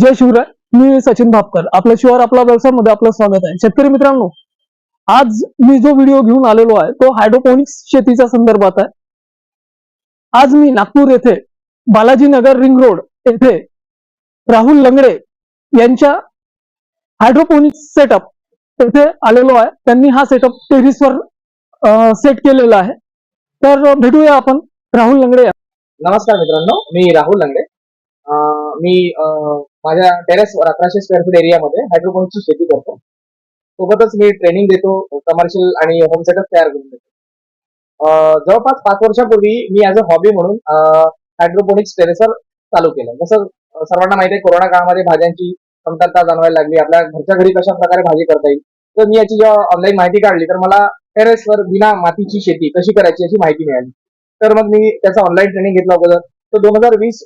जय शिवराय मी सचिन भापकर. आपल्या शिवार आपला व्यवसायमध्ये आपलं स्वागत आहे. शेतकरी मित्रांनो आज मी जो व्हिडिओ घेऊन आलेलो आहे तो हायड्रोपोनिक्स शेतीच्या संदर्भात आहे. आज मी नागपूर येथे बालाजी नगर रिंग रोड येथे राहुल लंगडे यांच्या हायड्रोपोनिक्स सेटअप येथे आलेलो आहे. त्यांनी हा सेटअप टेरिसवर सेट केलेला आहे. तर भेटूया आपण राहुल लंगडे नमस्कार मित्रांनो मी राहुल लंगडे. अं, मी अं, माझ्या टेरेसवर अकराशे स्क्वेअर फूट एरियामध्ये हायड्रोपोनिक्सची शेती करतो. सोबतच मी ट्रेनिंग देतो कमर्शियल आणि होम सेटअप तयार करून देतो. जवळपास पाच वर्षापूर्वी मी ॲज अ हॉबी म्हणून हायड्रोपोनिक्स टेरेसवर चालू केलं. जसं सर्वांना माहिती आहे कोरोना काळामध्ये भाज्यांची कमतरता जाणवायला लागली. आपल्या घरच्या घरी कशा प्रकारे भाजी करता येईल? तर मी याची जेव्हा ऑनलाईन माहिती काढली तर मला टेरेसवर बिना मातीची शेती कशी करायची याची माहिती मिळाली. तर मग मी त्याचं ऑनलाईन ट्रेनिंग घेतलं अगोदर. तर दोन हजार वीस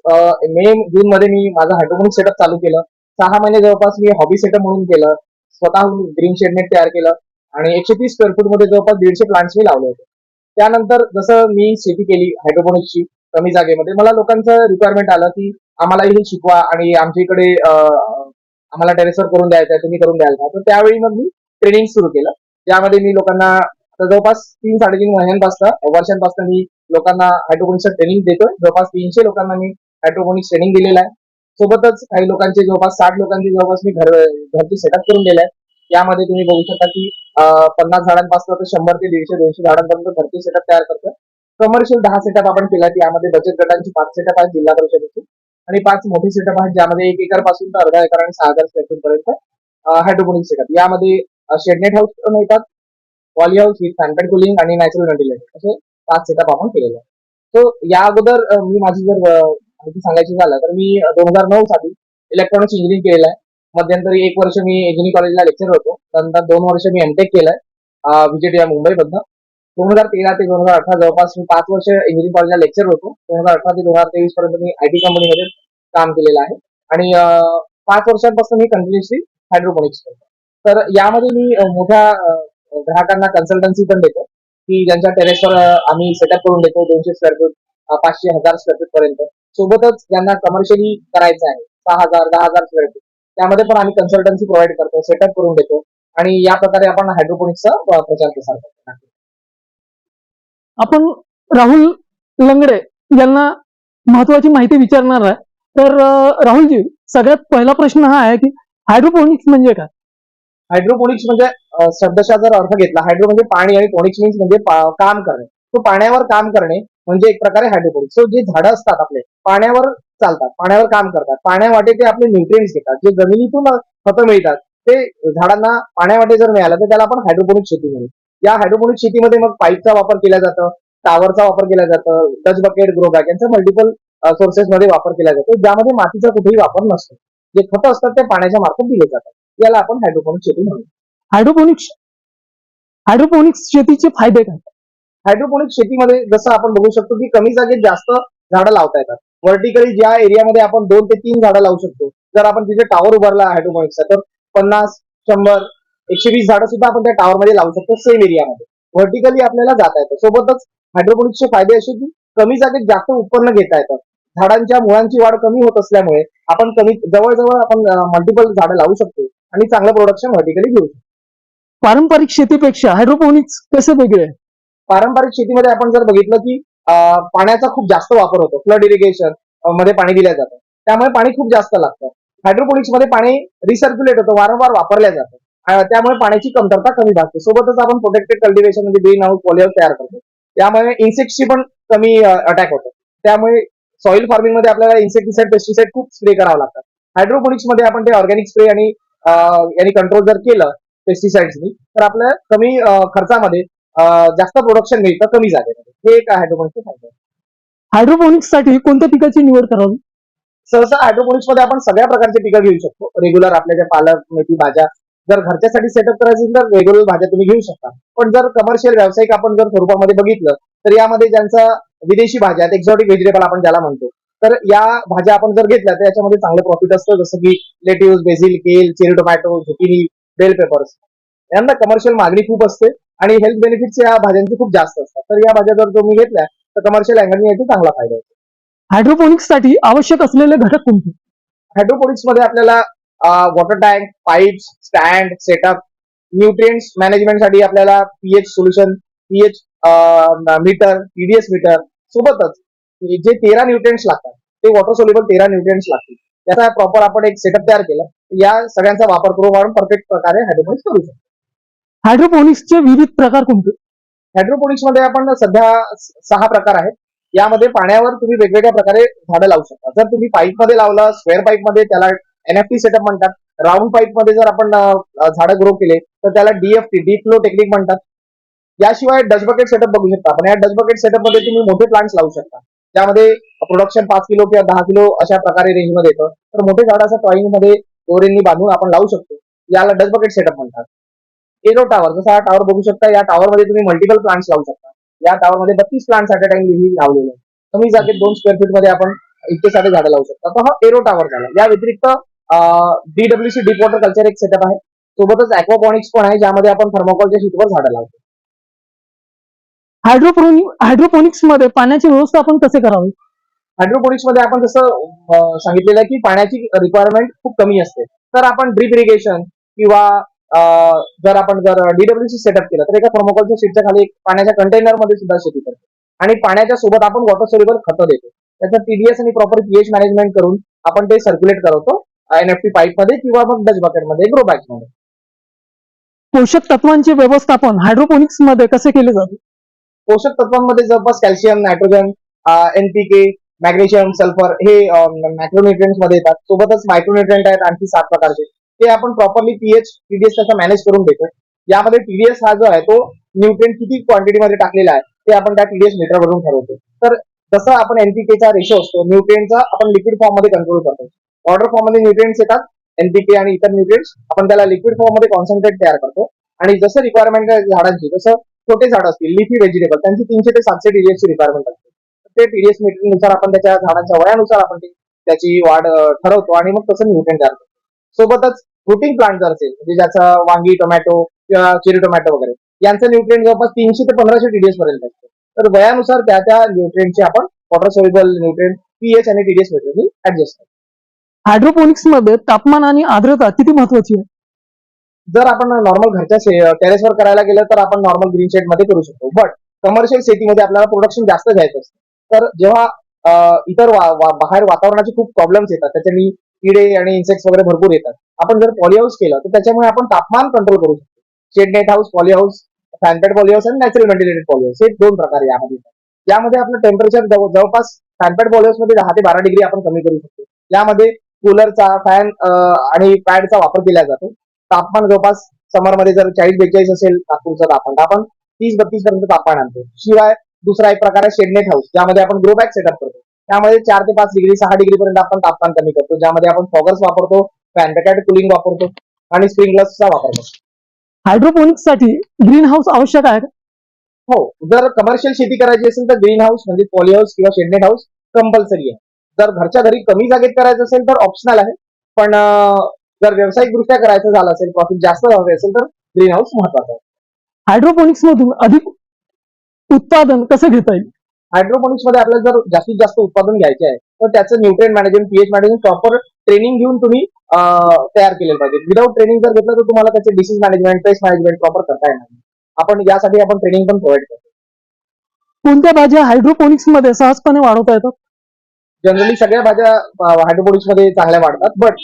मे जून मध्ये मी माझं हायड्रोपोनिक सेटअप चालू केलं. सहा महिने जवळपास मी हॉबी सेटअप म्हणून केलं. स्वतःहून ग्रीन शेडनेट तयार केलं आणि एकशे तीस स्क्वेअर फूटमध्ये जवळपास दीडशे प्लांट्स मी लावले होते. त्यानंतर जसं मी शेती केली हायड्रोपोनिक्सची कमी जागेमध्ये मला लोकांचं रिक्वायरमेंट आलं की आम्हालाही हे शिकवा आणि आमच्या इकडे आम्हाला टेरेसवर करून द्यायचं आहे तुम्ही करून द्याल का? तर त्यावेळी मग मी ट्रेनिंग सुरू केलं. त्यामध्ये मी लोकांना तर जवळपास तीन साडेतीन महिन्यांपासून वर्षांपासून मी लोकांना हायड्रोपोनिक्सचं ट्रेनिंग देतोय. जवळपास तीनशे लोकांना मी हायड्रोपोनिक्स ट्रेनिंग दिलेलं आहे. सोबतच काही लोकांचे जवळपास साठ लोकांचे जवळपास मी घर घरची सेटअप करून दिले आहे. यामध्ये तुम्ही बघू शकता की पन्नास झाडांपासून तर शंभर ते दीडशे दोनशे झाडांपर्यंत घरचे सेटअप तयार करतोय. कमर्शियल दहा सेटअप आपण केला यामध्ये बचत गटांची पाच सेटअप आहेत जिल्हा परिषदेची. आणि पाच मोठे सेटअप आहेत ज्यामध्ये एक एकरपासून तर अर्धा एकर आणि सहा हजार स्क्वेअर फूट पर्यंत हायड्रोपोनिक सेटअप यामध्ये शेडनेट हाऊस पण येतात poly house with fan pad cooling आणि नॅचरल व्हेंटिलेटर असे पाच सेटअप आपण केलेले आहे सो या अगोदर मी माझी जर माहिती सांगायची झालं तर मी दोन हजार नऊ साली इलेक्ट्रॉनिक्स इंजिनिअरिंग केलेलं आहे. मध्यंतरी एक वर्ष मी इंजिनिअरिंग कॉलेजला लेक्चर होतो. त्यानंतर दोन वर्ष मी एमटेक केलंय विजेटी या मुंबईमधनं. दोन हजार तेरा ते दोन हजार अठरा जवळपास मी पाच वर्ष इंजिनिअरिंग कॉलेजला लेक्चर होतो. दोन हजार अठरा ते दोन हजार तेवीस पर्यंत मी आयटी कंपनीमध्ये काम केलेलं आहे. आणि पाच वर्षांपासून मी कंटिन्युअसली हायड्रोपोनिक्स करतो तर यामध्ये मी मोठ्या ग्राहकांना कन्सल्टन्सी पण देतो की ज्यांच्या टेरेसवर आम्ही सेटअप करून देतो दोनशे स्क्वेअर फूट पाचशे हजार स्क्वेअर फूट पर्यंत. सोबतच ज्यांना कमर्शियली करायचं आहे सहा हजार दहा हजार स्क्वेअर फूट त्यामध्ये पण आम्ही कन्सल्टन्सी प्रोव्हाइड करतो सेटअप करून देतो. आणि या प्रकारे आपण हायड्रोपोनिक्सचा प्रचार प्रसार करतो. आपण राहुल लंगडे यांना महत्वाची माहिती विचारणार आहे. तर राहुलजी सगळ्यात पहिला प्रश्न हा आहे की हायड्रोपोनिक्स म्हणजे काय? हायड्रोपोनिक्स म्हणजे शब्दशा जर अर्थ घेतला हायड्रो म्हणजे पाणी आणि पोनिक्स मीन्स म्हणजे काम करणे. तो पाण्यावर काम करणे म्हणजे एक प्रकारे हायड्रोपोनिक्स सो जे झाडं असतात आपले पाण्यावर चालतात पाण्यावर काम करतात. पाण्यावाटे ते आपले न्यूट्रिएंट्स घेतात. जे जमिनीतून खतं मिळतात ते झाडांना पाण्यावाटे जर मिळालं तर त्याला आपण हायड्रोपोनिक शेती म्हणू. या हायड्रोपोनिक शेतीमध्ये मग पाईपचा वापर केला जातो टावरचा वापर केला जातो टच बकेट ग्रो बॅग यांचा मल्टिपल सोर्सेस मध्ये वापर केला जातो. ज्यामध्ये मातीचा कुठेही वापर नसतो. जे खतं असतात ते पाण्याच्या मार्फत दिले जातात. याला आपण हायड्रोपोनिक शेती म्हणू. हायड्रोपोनिक्स हायड्रोपोनिक्स शेतीचे फायदे काय? हायड्रोपोनिक शेतीमध्ये जसं आपण बघू शकतो की कमी जागेत जास्त झाडं लावता येतात. व्हर्टिकली ज्या एरियामध्ये आपण दोन ते तीन झाडं लावू शकतो. जर आपण तिथे टावर उभारला हायड्रोपोनिक्सचा तर पन्नास शंभर एकशे वीस झाडं सुद्धा आपण त्या टावर मध्ये लावू शकतो सेम एरियामध्ये व्हर्टिकली आपल्याला जाता येतं. सोबतच हायड्रोपोनिक्सचे फायदे असे की कमी जागेत जास्त उत्पन्न घेता येतं. झाडांच्या मुळांची वाढ कमी होत असल्यामुळे आपण कमी जवळजवळ आपण मल्टिपल झाडं लावू शकतो. आणि चांगलं प्रोडक्शन व्हर्टिकली घेऊ शकतो. पारंपरिक शेतीपेक्षा हायड्रोपोनिक्स कसे वेगळे आहे? पारंपरिक शेतीमध्ये आपण जर बघितलं की अं, पाण्याचा खूप जास्त वापर होतो. फ्लड इरिगेशनमध्ये पाणी दिलं जातं. त्यामुळे पाणी खूप जास्त लागतं. हायड्रोपोनिक्समध्ये पाणी रिसर्क्युलेट होतं वारंवार वापरल्या जातं. अं, त्यामुळे पाण्याची कमतरता कमी भागते. सोबतच आपण प्रोटेक्टेड कल्टिवेशन म्हणजे ग्रीन हाऊस पॉलिहाऊस तयार करतो. त्यामुळे इन्सेक्टची पण कमी अटॅक होतो. त्यामुळे सॉइल फार्मिंगमध्ये आपल्याला इन्सेक्टिसाइड पेस्टिसाइड खूप स्प्रे करावं लागतात हायड्रोपोनिक्समध्ये आपण ते ऑर्गॅनिक स्प्रे आणि यांनी कंट्रोल जर केलं पेस्टिसाइड्सनी तर आपल्या कमी खर्चामध्ये जास्त प्रोडक्शन मिळतं कमी जागेमध्ये. हे एक हायड्रोपोनिक्सचे फायदे. हायड्रोपोनिक्ससाठी कोणत्या पिकाची निवड करावी? सहसा हायड्रोपोनिक्समध्ये आपण सगळ्या प्रकारचे पिकं घेऊ शकतो. रेग्युलर आपल्या ज्या पालक मेथी भाज्या जर घरच्यासाठी सेटअप करायचं तर रेग्युलर भाज्या तुम्ही घेऊ शकता. पण जर कमर्शियल व्यावसायिक आपण जर स्वरूपामध्ये बघितलं तर यामध्ये ज्यांचा विदेशी भाज्या एक्झॉटिक व्हेजिटेबल आपण ज्याला म्हणतो तर या भाज्या आपण जर घेतल्या तर याच्यामध्ये चांगलं प्रॉफिट असतं. जसं की lettuce basil kale cherry tomato zucchini bell peppers यांना कमर्शियल मागणी खूप असते आणि हेल्थ बेनिफिट्स या भाज्यांचे खूप जास्त असतात. तर या भाज्या जर तुम्ही घेतल्या तर कमर्शियल अँगलने याचा चांगला फायदा होतो. हायड्रोपोनिक्ससाठी आवश्यक असलेले घटक कोणते? हायड्रोपोनिक्समध्ये आपल्याला water tank pipe stand setup nutrients मॅनेजमेंटसाठी आपल्याला pH solution pH meter PDS meter सोबतच जे तेरा न्यूट्रिएंट्स लागतात ते वॉटर सोल्युबल तेरा न्यूट्रिएंट्स लागतील. त्याचा प्रॉपर आपण एक सेटअप तयार केला. या सगळ्यांचा वापर करून आपण परफेक्ट प्रकारे हायड्रोपोनिक्स करू शकतो. हायड्रोपोनिक्सचे विविध प्रकार कोणते? हायड्रोपोनिक्समध्ये आपण सध्या सहा प्रकार आहेत. यामध्ये पाण्यावर तुम्ही वेगवेगळ्या प्रकारे झाडं लावू शकता. जर तुम्ही पाईपमध्ये लावलं स्क्वेअर पाईपमध्ये त्याला एनएफटी सेटअप म्हणतात. राऊंड पाईपमध्ये जर आपण झाडं ग्रो केले तर त्याला डीएफटी डीप फ्लो टेक्निक म्हणतात. याशिवाय डचबकेट सेटअप बघू शकता. आपण या डचबकेट सेटअपमध्ये तुम्ही मोठे प्लांट्स लावू शकता. त्यामध्ये प्रोडक्शन पाच किलो किंवा दहा किलो अशा प्रकारे रेंजमध्ये येतं. तर मोठे झाड असं टॉईंगमध्ये दोरेंनी बांधून आपण लावू शकतो. याला डचबकेट सेटअप म्हणतात. एरो टावर जसा हा टावर बघू शकता या टावर मध्ये तुम्ही मल्टिपल प्लांट्स लावू शकता. या टावर मध्ये बत्तीस प्लांट्स ॲट अ टाइम लावलेले कमी जागेत दोन स्क्वेअर फीटमध्ये आपण इतके सारे झाडं लावू शकता. तर हा एरो टावर झाला. या व्यतिरिक्त डीडब्ल्यूसी डीप वॉटर कल्चर एक सेटअप आहे. सोबतच अॅक्वापॉनिक्स पण आहे ज्यामध्ये आपण थर्मोकॉलच्या शीटवर झाडं लावतो. हायड्रोपोनि हायड्रोपोनिक्समध्ये पाण्याचे व्यवस्थापन कसे करावे? हायड्रोपोनिक्समध्ये आपण जसं सांगितलेलं आहे की पाण्याची रिक्वायरमेंट खूप कमी असते. तर आपण ड्रीप इरिगेशन किंवा जर आपण जर डीडब्ल्यूसी सेटअप केलं तर एका थर्मोकॉलच्या शीटच्या खाली एक पाण्याच्या कंटेनरमध्ये सुद्धा शेती करतो. आणि पाण्याच्या सोबत आपण वॉटर सोल्युबल खतं देतो. त्याचं टीडीएस आणि प्रॉपर पीएच मॅनेजमेंट करून आपण ते सर्क्युलेट करवतो एनएफटी पाईपमध्ये किंवा मग डच बकेटमध्ये ग्रो बॅग्समध्ये. पोषक तत्वांचे व्यवस्थापन हायड्रोपोनिक्समध्ये कसे केले जाते? पोषक तत्वांमध्ये जवळपास calcium nitrogen NPK magnesium sulphur हे मॅक्रोन्युट्रिएंट्समध्ये येतात. सोबतच मायक्रोन्युट्रिएंट आहेत आणखी सात प्रकारचे. ते आपण प्रॉपरली पीएच टीडीएस त्याचा मॅनेज करून देतो यामध्ये टीडीएस हा जो आहे तो न्यूट्रिएंट किती क्वांटिटी मध्ये टाकलेला आहे ते आपण त्या टीडीएस मीटर वरून ठरवतो. तर जसं आपण एनपीकेचा रेशो असतो न्यूट्रिएंटचा आपण लिक्विड फॉर्ममध्ये कंट्रोल करतो. ऑर्डर फॉर्ममध्ये न्यूट्रिएंट्स येतात एनपीके आणि इतर न्यूट्रिएंट्स आपण त्याला लिक्विड फॉर्ममध्ये कॉन्सन्ट्रेट तयार करतो. आणि जसं रिक्वायरमेंट आहे झाडांची जसं छोटे झाड असतील लिफी व्हेजिटेबल त्यांची तीनशे ते सातशे टीडीएसची रिक्वायरमेंट असते. ते टीडीएस मीटरनुसार आपण त्याच्या झाडांच्या वयानुसार आपण त्याची वाढ ठरवतो आणि मग तसं न्यूट्रिएंट तयार करतो. सोबतच फ्रुटिंग प्लांट जर असेल म्हणजे ज्याचं वांगी टोमॅटो किंवा चिरी टोमॅटो वगैरे यांचं न्यूट्रिएंट जवळपास तीनशे ते पंधराशे टीडीएस पर्यंत असते. तर वयानुसार त्या त्या न्यूट्रिएंटचे आपण वॉटर सोल्युबल न्यूट्रिएंट पीएच आणि टीडीएस मीटरनी ऍडजस्ट करतो. हायड्रोपोनिक्समध्ये तापमान आणि आर्द्रता किती महत्वाची आहे? जर आपण नॉर्मल घरच्या टेरेसवर करायला गेलं तर आपण नॉर्मल ग्रीन शेडमध्ये करू शकतो. बट कमर्शियल शेतीमध्ये आपल्याला प्रोडक्शन जास्त घ्यायचं असतं. तर जेव्हा इतर वा- वा- बाहेर वातावरणाचे खूप प्रॉब्लेम्स येतात. त्याच्यानी किडे आणि इन्सेक्ट्स वगैरे भरपूर येतात. आपण जर पॉलीहाऊस केलं तर त्याच्यामुळे आपण तापमान कंट्रोल करू शकतो. Shade net house polyhouse fan pad polyhouse आणि नॅचरल व्हेंटिलेटेड पॉलीहाऊस हे दोन प्रकार यामध्ये. यामध्ये आपलं टेम्परेचर जवळपास फॅनपॅड पॉलीहाऊसमध्ये दहा ते बारा डिग्री आपण कमी करू शकतो. यामध्ये कूलरचा फॅन आणि पॅडचा वापर केला जातो. तापमान जवळपास समरमध्ये जर चाळीस बेचाळीस असेल नागपूरचं तापमान तर आपण तीस बत्तीस पर्यंत तापमान आणतो. शिवाय दुसरा एक प्रकार आहे शेडनेट हाऊस ज्यामध्ये आपण ग्रो बॅग सेटअप करतो. त्यामध्ये चार ते पाच डिग्री सहा डिग्री पर्यंत आपण तापमान कमी करतो ज्यामध्ये आपण फॉगर्स वापरतो फॅनपेटेड कुलिंग वापरतो आणि स्प्रिंकलर्सचा वापर करतो. हायड्रोपोनिक्ससाठी ग्रीन हाऊस आवश्यक आहे? हो जर कमर्शियल शेती करायची असेल तर ग्रीन हाऊस म्हणजे पॉली हाऊस किंवा शेडनेट हाऊस कंपल्सरी आहे. जर घरच्या घरी कमी जागेत करायचं असेल तर ऑप्शनल आहे. पण जर व्यावसायिक दृष्ट्या करायचं झालं असेल प्रॉफिट जास्त हवे असेल तर ग्रीन हाऊस महत्वाचं आहे. हायड्रोपोनिक्स मधून अधिक उत्पादन कसं घेता येईल? हायड्रोपोनिक्समध्ये आपल्याला जर जास्तीत जास्त उत्पादन घ्यायचे आहे तर त्याचं nutrient management pH management proper training घेऊन तुम्ही तयार केलेलं पाहिजे. विदाउट ट्रेनिंग जर घेतलं तर तुम्हाला त्याचे disease management pest management proper करता येणार नाही. आपण यासाठी आपण ट्रेनिंग पण प्रोव्हाइड करतो. कोणत्या भाज्या हायड्रोपोनिक्समध्ये सहजपणे वाढवता येतात? जनरली सगळ्या भाज्या हायड्रोपोनिक्समध्ये चांगल्या वाढतात. बट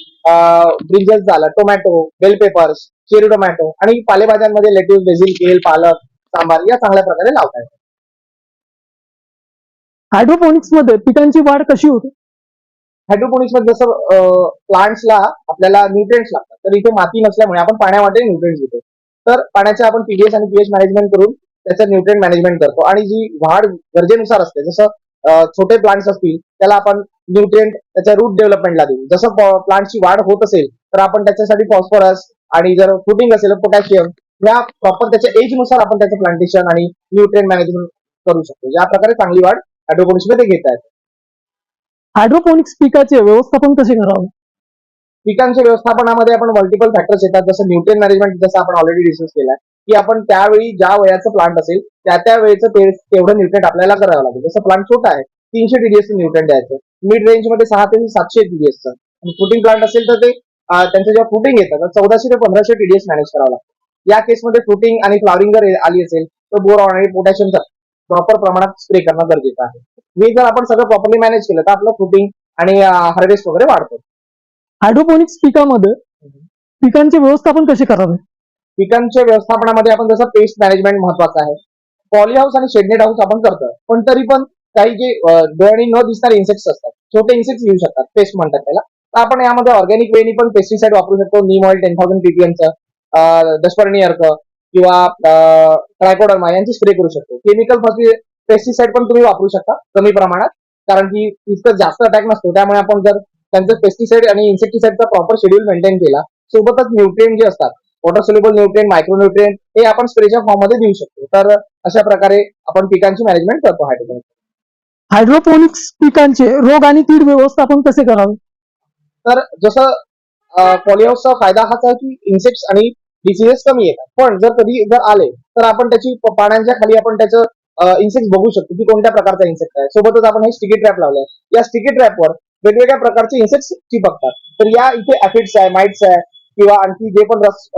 ब्रिंजल झालं tomato bell peppers cherry tomato आणि पालेभाज्यांमध्ये लेट्यूस बेझिल केल पालक सांबार या चांगल्या प्रकारे लावता येतात. हायड्रोपोनिक्समध्ये पिकांची वाढ कशी होते? हायड्रोपोनिक्समध्ये जसं प्लांट्सला आपल्याला न्यूट्रिएंट्स लागतात. तर इथे माती नसल्यामुळे आपण पाण्यावाटे न्यूट्रिएंट्स घेतो. तर पाण्याचे आपण पीडीएस आणि पीएच मॅनेजमेंट करून त्याचं न्यूट्रिएंट मॅनेजमेंट करतो. आणि जी वाढ गरजेनुसार असते जसं छोटे प्लांट्स असतील त्याला आपण न्यूट्रिएंट त्याच्या रूट डेव्हलपमेंटला देऊ. जसं प्लांटची वाढ होत असेल तर आपण त्याच्यासाठी फॉस्फरस आणि जर फुटिंग असेल पोटॅशियम या प्रॉपर त्याच्या एजनुसार आपण त्याचं प्लांटेशन आणि न्यूट्रिएंट मॅनेजमेंट करू शकतो. या प्रकारे चांगली वाढ हायड्रोपोनिक्समध्ये घेता येते. हायड्रोपोनिक्स पिकाचे व्यवस्थापन कसे करावे? पिकांच्या व्यवस्थापनामध्ये आपण मल्टिपल फॅक्टर्स येतात. जसं न्यूट्रिएंट मॅनेजमेंट जसं आपण ऑलरेडी डिस्कस केलाय. की आपण त्यावेळी ज्या वयाचं प्लांट असेल त्या त्या वेळेचं तेवढं न्यूट्रिएंट आपल्याला करावं लागेल. जसं प्लांट छोटा आहे तीनशे टीडीएस न्यूट्रिएंट द्यायचं. मिड रेंजमध्ये सहा ते सातशे टीडीएसचं फ्रुटिंग प्लांट असेल तर ते त्यांचं जेव्हा फ्रुटिंग येतं तर चौदाशे ते पंधराशे टीडीएस मॅनेज करावं लागतं. या केसमध्ये फ्रुटिंग आणि फ्लॉवरिंग जर आली असेल तर बोरॉन आणि पोटॅशियमचा प्रॉपर प्रमाणात स्प्रे करणं गरजेचं आहे. हे जर आपण सगळं प्रॉपरली मॅनेज केलं तर आपलं फ्रुटिंग आणि हार्वेस्ट वगैरे वाढतो. हायड्रोपोनिक्स पिकामध्ये पिकांचे व्यवस्थापन कसे करावे? पिकांच्या व्यवस्थापनामध्ये आपण जसं पेस्ट मॅनेजमेंट महत्वाचं आहे. पॉली हाऊस आणि शेडनेट हाऊस आपण करतो पण तरी पण काही जे डोळ्यांनी न दिसणारे इन्सेक्ट्स असतात. छोटे इन्सेक्ट्स येऊ शकतात. पेस्ट म्हणतात त्याला. तर आपण यामध्ये ऑर्गॅनिक वेनी पण पेस्टिसाइड वापरू शकतो. नीम ऑइल टेन थाउजंड पीपीएमचं दशपर्णी अर्क किंवा ट्रायकोडर्मा यांची स्प्रे करू शकतो. केमिकल पेस्टिसाइड पण तुम्ही वापरू शकता कमी प्रमाणात. कारण की इतकं जास्त अटॅक नसतो. त्यामुळे आपण जर त्यांचं पेस्टिसाइड आणि इन्सेक्टिसाइडचा प्रॉपर शेड्यूल मेंटेन केला सोबतच न्यूट्रिएंट जे असतात water soluble nutrient micro nutrient हे आपण स्प्रेच्या फॉर्ममध्ये देऊ शकतो. तर अशा प्रकारे आपण पिकांची मॅनेजमेंट करतो हायड्रोपोनिक्स हायड्रोपोनिक्स पिकांचे रोग आणि कीड व्यवस्थापन कसे करावे? तर जसं पॉलिहाऊसचा फायदा हाच आहे की इन्सेक्ट्स आणि डिसिजेस कमी येतात. पण जर कधी जर आले तर आपण त्याची पाण्याच्या खाली आपण त्याचं इन्सेक्ट बघू शकतो की कोणत्या प्रकारचा इन्सेक्ट आहे. सोबतच आपण हे स्टिकी ट्रॅप लावलाय. या स्टिकी ट्रॅपवर वेगवेगळ्या प्रकारचे इन्सेक्ट्स चिपकतात तर या इथे ऍफिड्स आहे माइट्स आहे किंवा आणखी जे पण रस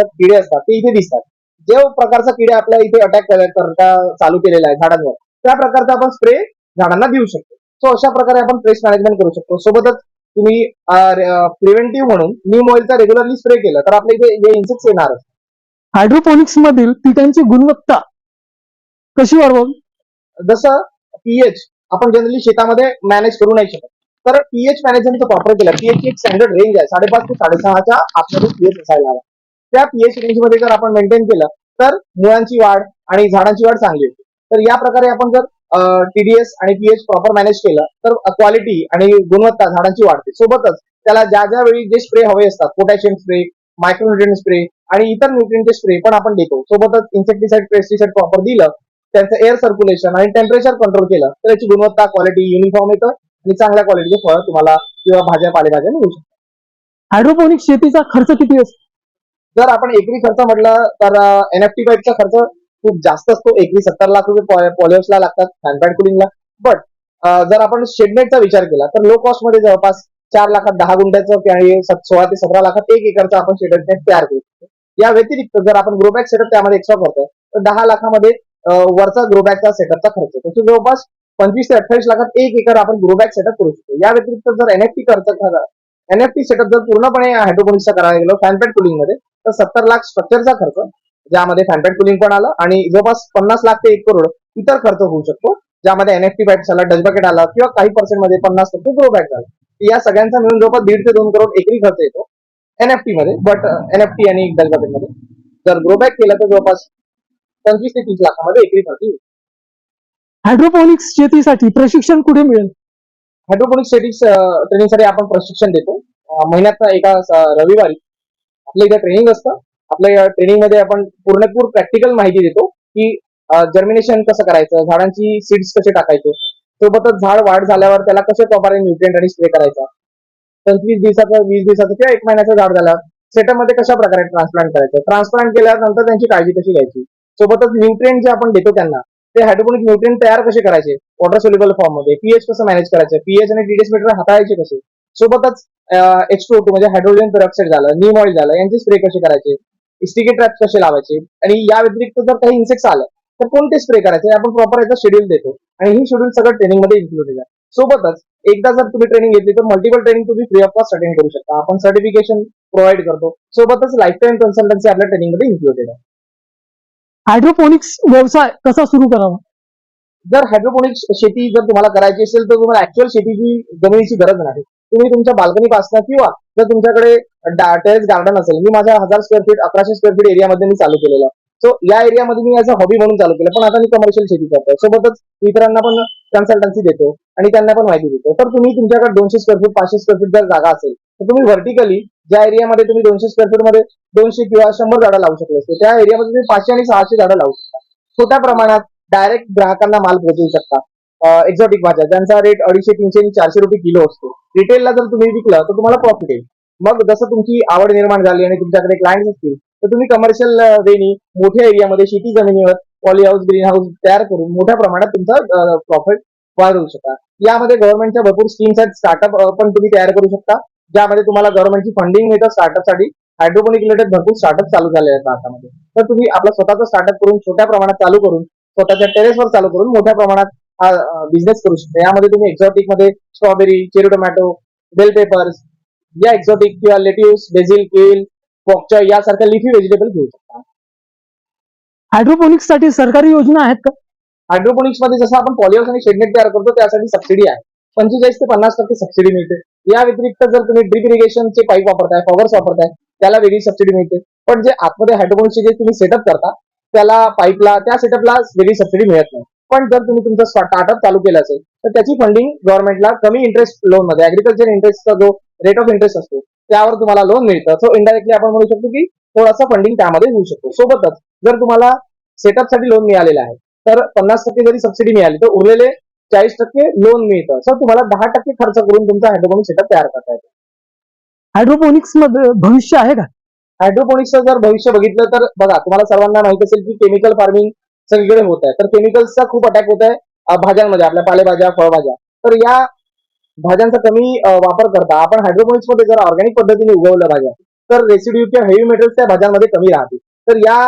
किडे असतात ते इथे दिसतात. जे प्रकारचा किडे आपल्या इथे अटॅक करता चालू केलेला आहे झाडांवर त्या प्रकारचा आपण स्प्रे झाडांना देऊ शकतो. सो अशा प्रकारे आपण पेस्ट मॅनेजमेंट करू शकतो. सोबतच तुम्ही प्रिव्हेंटिव्ह म्हणून नीम ऑइलचा रेग्युलरली स्प्रे केलं तर आपल्या इथे हे इन्सेक्ट्स येणारच हायड्रोपोनिक्स मधील पिकांची गुणवत्ता कशी वाढवावी? जसं पीएच आपण जनरली शेतामध्ये मॅनेज करू नाही शकत. तर पीएच मॅनेजमेंट प्रॉपर केला. पीएच एक स्टँडर्ड रेंज आहे. साडेपाच ते साडेसहाच्या आतमध्ये पीएच असायला हवा. त्या पीएच रेंजमध्ये जर आपण मेंटेन केलं तर मुळांची वाढ आणि झाडांची वाढ चांगली होते. तर या प्रकारे आपण जर टीडीएस आणि पीएच प्रॉपर मॅनेज केलं तर क्वालिटी आणि गुणवत्ता झाडांची वाढते. सोबतच त्याला ज्या ज्या वेळी जे स्प्रे हवे असतात पोटॅशियम स्प्रे मायक्रोन्युट्रिएंट स्प्रे आणि इतर न्यूट्रिएंटचे स्प्रे पण आपण देतो. सोबतच इन्सेक्टिसाइड पेस्टिसाइड प्रॉपर दिलं त्यांचं एअर सर्क्युलेशन आणि टेम्परेचर कंट्रोल केलं तर याची गुणवत्ता क्वालिटी युनिफॉर्म येतं. आणि चांगल्या क्वालिटीचे फळं तुम्हाला किंवा भाज्या पालेभाज्या मिळू शकतात. हायड्रोपोनिक्स शेतीचा खर्च किती असतो जर आपण एकरी खर्च म्हटलं तर एनएफटी पाईपचा खर्च खूप जास्त असतो. एकरी सत्तर लाख रुपये पॉलिओसला लागतात हँडपॅड कुलिंगला बट जर आपण शेडनेटचा विचार केला तर लो कॉस्टमध्ये जवळपास चार लाखात दहा गुंठ्याचं सोळा ते सतरा लाखात एक एकरचा आपण शेडनेट तयार करू शकतो. या व्यतिरिक्त जर आपण ग्रोबॅक सेटअप त्यामध्ये एक्स्ट्रा करतोय तर दहा लाखामध्ये वरचा ग्रोबॅकचा सेटअपचा खर्च तो जवळपास पंचवीस ते अठ्ठावीस लाखात एक एकर आपण ग्रोबॅक सेटअप करू शकतो. या व्यतिरिक्त जर एनएफटी खर्च एनएफटी सेटअप जर पूर्णपणे हायड्रोपोनिक्सचा करायला गेलो फॅनपॅट कुलिंगमध्ये तर सत्तर लाख स्ट्रक्चरचा खर्च ज्यामध्ये फॅनपॅट कुलिंग पण आलं आणि जवळपास पन्नास लाख ते एक करोड इतर खर्च होऊ शकतो ज्यामध्ये एनएफटी बॅट आला डच बकेट आला किंवा काही पर्सेंटमध्ये पन्नास टक्के ग्रोबॅक झाला. या सगळ्यांचा मिळून जवळपास दीड ते दोन करोड एकरी खर्च येतो एनएफटी मध्ये. बट एनएफटी आणि डचबकेटमध्ये. जर ग्रोबॅक केलं तर जवळपास पंचवीस ते तीस लाखामध्ये एकरी खर्च येईल. हायड्रोपोनिक्स शेतीसाठी प्रशिक्षण कुठे मिळेल? हायड्रोपोनिक्स शेती ट्रेनिंगसाठी आपण प्रशिक्षण देतो. महिन्यात एका रविवारी आपल्या इथं ट्रेनिंग असतं. आपल्या ट्रेनिंगमध्ये आपण पूर्णपूर प्रॅक्टिकल माहिती देतो की जर्मिनेशन कसं करायचं झाडांची सीड्स कसे टाकायचे सोबतच झाड वाढ झाल्यावर त्याला कसे प्रकारे न्यूट्रिएंट आणि स्प्रे करायचा. पंचवीस दिवसाचं वीस दिवसाचं किंवा एक महिन्याचं झाड झालं सेटअपमध्ये कशा प्रकारे ट्रान्सप्लांट करायचं ट्रान्सप्लांट केल्यानंतर त्यांची काळजी कशी घ्यायची सोबतच न्यूट्रिएंट जे आपण देतो त्यांना ते हायड्रोपोनिक न्यूट्रिएंट तयार कसे करायचे? वॉटर सोल्युबल फॉर्ममध्ये. पीएच कसं मॅनेज करायचं? पीएच आणि डीडीएस मीटर हाताळायचे कसे? सोबतच एच टू म्हणजे हायड्रोजन पेरॉक्साईड झालं नीम ऑइल झालं यांचे स्प्रे कसे करायचे? इस्टिकेट ट्रॅप कसे लावायचे? आणि या व्यतिरिक्त जर काही इन्सेक्ट्स आलं तर कोणते स्प्रे करायचे? आपण प्रॉपर याचा शेड्यूल देतो. आणि ही शेड्यूल सगळं ट्रेनिंगमध्ये इन्क्लुडेड आहे सोबतच एकदा जर तुम्ही ट्रेनिंग घेतली तर मल्टिपल ट्रेनिंग तुम्ही फ्री ऑफ कॉस्ट अटेंड करू शकता. आपण सर्टिफिकेशन प्रोव्हाइड करतो. सोबतच लाईफ टाईम कन्सल्टन्सी आपल्या ट्रेनिंगमध्ये इन्क्लुडेड आहे हायड्रोपोनिक्स व्यवसाय कसा सुरू करावा? जर हायड्रोपोनिक्स शेती जर तुम्हाला करायची असेल तर तुम्हाला ऍक्च्युअल शेतीची जमिनीची गरज नाही. तुम्ही तुमच्या बाल्कनी पासून किंवा जर तुमच्याकडे टेरेस गार्डन असेल मी माझ्या हजार स्क्वेअर फीट अकराशे स्क्वेअर फीट एरियामध्ये मी चालू केलेला सो या एरियामध्ये मी ॲज अ हॉबी म्हणून चालू केलं पण आता मी कमर्शियल शेती करतोय. सोबतच इतरांना पण कन्सल्टन्सी देतो आणि त्यांना पण माहिती देतो. तर तुम्ही तुमच्याकडे दोनशे स्क्वेअर फूट पाचशे स्क्वेअर फूट जर जागा असेल तर तुम्ही व्हर्टिकली ज्या एरियामध्ये तुम्ही दोनशे स्क्वेअर फूटमध्ये दोनशे किंवा शंभर झाडं लावू शकले असते त्या एरियामध्ये तुम्ही पाचशे आणि सहाशे झाडं लावू शकता. छोट्या प्रमाणात डायरेक्ट ग्राहकांना माल पोहोचवू शकता. एक्झॉटिक भाज्या ज्यांचा रेट अडीचशे तीनशे आणि चारशे रुपये किलो असतो. रिटेलला जर तुम्ही विकलं तर तुम्हाला प्रॉफिट येईल. मग जसं तुमची आवड निर्माण झाली आणि तुमच्याकडे क्लायंट असतील तर तुम्ही कमर्शियल वेनी मोठ्या एरियामध्ये शेती जमिनीवर पॉली हाऊस ग्रीन हाऊस तयार करून मोठ्या प्रमाणात तुमचा प्रॉफिट वाढ शकता. यामध्ये गव्हर्नमेंटच्या भरपूर स्कीम्स आहेत. स्टार्टअप पण तुम्ही तयार करू शकता. ज्यामध्ये तुम्हाला गव्हर्नमेंटची फंडिंग मिळतं स्टार्टअपसाठी हायड्रोपोनिक रिलेटेड भरपूर स्टार्टअप चालू झाले आहेत भारतामध्ये तर तुम्ही आपला स्वतःचा स्टार्टअप करून छोट्या प्रमाणात चालू करून स्वतःच्या टेरेसवर चालू करून मोठ्या प्रमाणात हा बिझनेस करू शकता. यामध्ये तुम्ही एक्झॉटिकमध्ये strawberry cherry tomato bell peppers या एक्झॉटिक किंवा lettuce basil kale pak choi यासारख्या लिफी व्हेजिटेबल घेऊ शकता. हायड्रोपोनिक्ससाठी सरकारी योजना आहेत का? हायड्रोपोनिक्समध्ये जसं आपण पॉलिहाऊस आणि शेडनेट तयार करतो त्यासाठी सबसिडी आहे. पंचेचाळीस ते पन्नास टक्के सबसिडी मिळते. या व्यतिरिक्त जर तुम्ही ड्रिप इरिगेशनचे पाईप वापरताय फॉवर्स वापरताय त्याला वेगळी सबसिडी मिळते. पण जे आतमध्ये हायड्रोपोनिक्सचे जे तुम्ही सेटअप करता त्याला पाईपला त्या सेटअपला वेगळी सबसिडी मिळत नाही. पण जर तुम्ही तुमचं स्टार्टअप चालू केलं असेल तर त्याची फंडिंग गव्हर्नमेंटला कमी इंटरेस्ट लोनमध्ये अग्रिकल्चर इंटरेस्टचा जो रेट ऑफ इंटरेस्ट असतो त्यावर तुम्हाला लोन मिळतं. सो इनडायरेक्टली आपण म्हणू शकतो की थोडासा फंडिंग त्यामध्ये होऊ शकतो. सोबतच जर तुम्हाला सेटअपसाठी लोन मिळालेलं आहे तर पन्नास टक्के जरी सबसिडी मिळाली तर उरलेले चाळीस टक्के लोन मिळतं. सर तुम्हाला दहा टक्के खर्च करून तुमचा हायड्रोपोनिक सेटअप तयार करता येतो. हायड्रोपोनिक्समध्ये भविष्य आहे का? हायड्रोपोनिक्सचं जर भविष्य बघितलं तर बघा तुम्हाला सर्वांना माहीत असेल की केमिकल फार्मिंग सगळीकडे होत आहे. तर केमिकल्सचा खूप अटॅक होत आहे भाज्यांमध्ये आपल्या पालेभाज्या फळभाज्या. तर या भाज्यांचा कमी वापर करता आपण हायड्रोपोनिक्समध्ये जर ऑर्गॅनिक पद्धतीने उगवल्या भाज्या तर रेसिड्यू किंवा हेवी मेटल्स त्या भाज्यांमध्ये कमी राहतील. तर या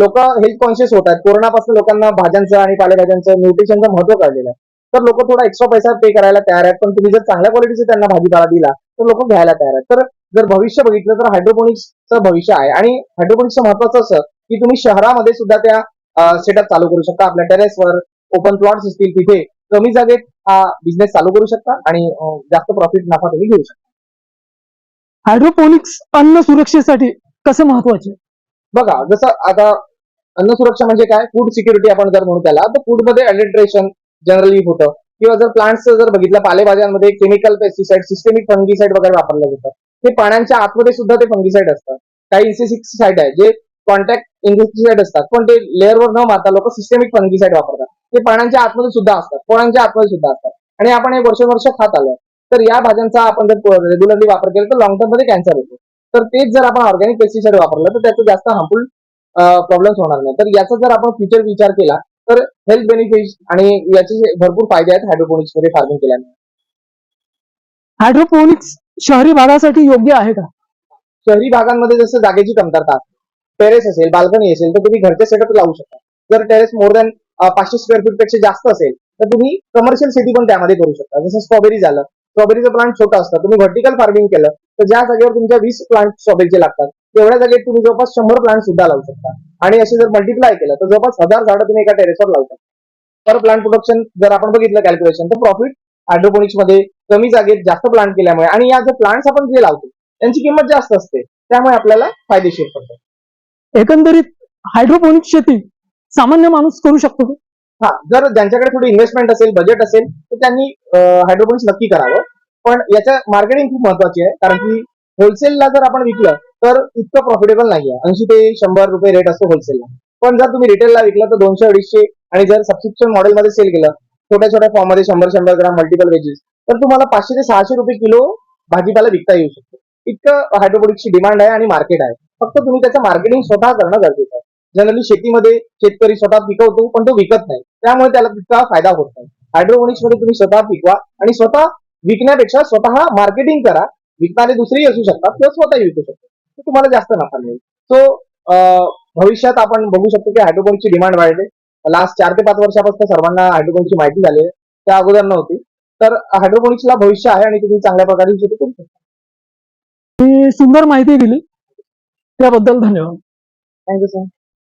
लोक हेल्थ कॉन्शियस होत आहेत. कोरोनापासून लोकांना भाज्यांचं आणि पालेभाज्यांचं न्यूट्रिशनचं महत्त्व कळलेलं आहे. तर लोक थोडा एक्स्ट्रा पैसा पे करायला तयार आहेत. पण तुम्ही जर चांगल्या क्वालिटीचे त्यांना भाजीपाला दिला तर लोक घ्यायला तयार आहेत. तर जर भविष्य बघितलं तर हायड्रोपोनिक्सचं भविष्य आहे. आणि हायड्रोपोनिक्सचं महत्वाचं असं की तुम्ही शहरामध्ये सुद्धा त्या सेटअप चालू करू शकता. आपल्या टेरेसवर ओपन प्लॉट्स असतील तिथे. कमी जागेत हा बिझनेस चालू करू शकता आणि जास्त प्रॉफिट नफा तुम्ही घेऊ शकता. हायड्रोपोनिक्स अन्न सुरक्षेसाठी कसं महत्त्वाचे? बघा जसं आता अन्न सुरक्षा म्हणजे काय? फूड सिक्युरिटी आपण जर म्हणू त्याला तर फूडमध्ये अडल्ट्रेशन जनरली होतं. किंवा जर प्लांट्स जर बघितलं पालेभाज्यांमध्ये केमिकल पेस्टिसाइड सिस्टेमिक फंगीसाइड वगैरे वापरलं जातं. ते पाण्याच्या आतमध्ये सुद्धा ते फंगीसाइड असतात काही इन्सेक्टिसाइड आहे जे कॉन्टॅक्ट इन्सेक्टिसाइड असतात पण ते लेअरवर न मारता लोक सिस्टेमिक फंगीसाइड वापरतात. ते पाण्याच्या आतमध्ये सुद्धा असतात फळांच्या आतमध्ये सुद्धा असतात. आणि आपण हे वर्षानुवर्ष खात आलोय. तर या भाज्यांचा आपण जर रेग्युलरली वापर केला तर लॉंग टर्ममध्ये कॅन्सर होतो. तर तेच जर आपण ऑर्गॅनिक पेस्टिसाइड वापरलं तर त्याचं जास्त हार्मफुल प्रॉब्लेम्स होणार नाही. तर याचा जर आपण फ्युचर विचार केला तर हेल्थ बेनिफिट आणि याचे भरपूर फायदे आहेत हायड्रोपोनिक्समध्ये फार्मिंग केल्याने. हायड्रोपोनिक्स शहरी भागासाठी योग्य आहे का? शहरी भागांमध्ये जसं जागेची कमतरता टेरेस असेल बाल्कनी असेल तर तुम्ही घरचे सेटअप लावू शकता. जर टेरेस मोर दॅन पाचशे स्क्वेअर फीटपेक्षा जास्त असेल तर तुम्ही कमर्शियल शेती पण त्यामध्ये करू शकता. जसं स्ट्रॉबेरी झालं स्ट्रॉबेरीचं प्लांट छोटं असतं. तुम्ही व्हर्टिकल फार्मिंग केलं तर ज्या जागेवर तुमच्या वीस प्लांट स्ट्रॉबेरीचे लागतात तेवढ्या जागेत तुम्ही जवळपास शंभर प्लांट सुद्धा लावू शकता. आणि असे जर मल्टिप्लाय केलं तर जवळपास हजार झाडं तुम्ही एका टेरेसवर लावू शकता. पर प्लांट प्रोडक्शन जर आपण बघितलं कॅल्क्युलेशन तर प्रॉफिट हायड्रोपोनिक्समध्ये कमी जागेत जास्त प्लांट केल्यामुळे आणि या जे प्लांट्स आपण जे लावतो त्यांची किंमत जास्त असते. त्यामुळे आपल्याला फायदेशीर पडतं एकंदरीत हायड्रोपोनिक्स शेती सामान्य माणूस करू शकतो का? हा जर ज्यांच्याकडे थोडी इन्व्हेस्टमेंट असेल बजेट असेल तर त्यांनी हायड्रोपोनिक्स नक्की करावं. पण याचं मार्केटिंग खूप महत्वाची आहे कारण की होलसेलला जर आपण विकलं तर इतकं प्रॉफिटेबल नाहीये ऐंशी ते शंभर रुपये रेट असतो होलसेलला पण जर तुम्ही रिटेलला विकलं तर दोनशे अडीचशे आणि जर सबस्क्रिप्शन मॉडेलमध्ये सेल केलं छोट्या छोट्या फॉर्ममध्ये शंभर शंभर ग्राम मल्टिपल वेजेस तर तुम्हाला पाचशे ते सहाशे रुपये किलो भाजीपाला विकता येऊ शकतो. इतकं हायड्रोपोनिक्सची डिमांड आहे आणि मार्केट आहे. फक्त तुम्ही त्याचं मार्केटिंग स्वतः करणं गरजेचं जनरली शेतीमध्ये शेतकरी स्वतः पिकवतो पण तो विकत नाही. त्यामुळे त्याला तितका फायदा होत नाही. हायड्रोपोनिक्समध्ये तुम्ही स्वतः पिकवा आणि स्वतः विकण्यापेक्षा स्वतः मार्केटिंग करा. विकणारे दुसरेही असू शकतात किंवा स्वतःही विकू शकतात. तुम्हाला जास्त नफा मिळेल. सो भविष्यात आपण बघू शकतो की हायड्रोपोनिक्सची डिमांड वाढते लास्ट चार ते पाच वर्षापासून सर्वांना हायड्रोपोनिक्सची माहिती झाली आहे. त्या अगोदर नव्हती. तर हायड्रोपोनिक्सला भविष्य आहे आणि तुम्ही चांगल्या प्रकारे शेती करू शकता. सुंदर माहिती दिली. त्याबद्दल धन्यवाद. Thank you sir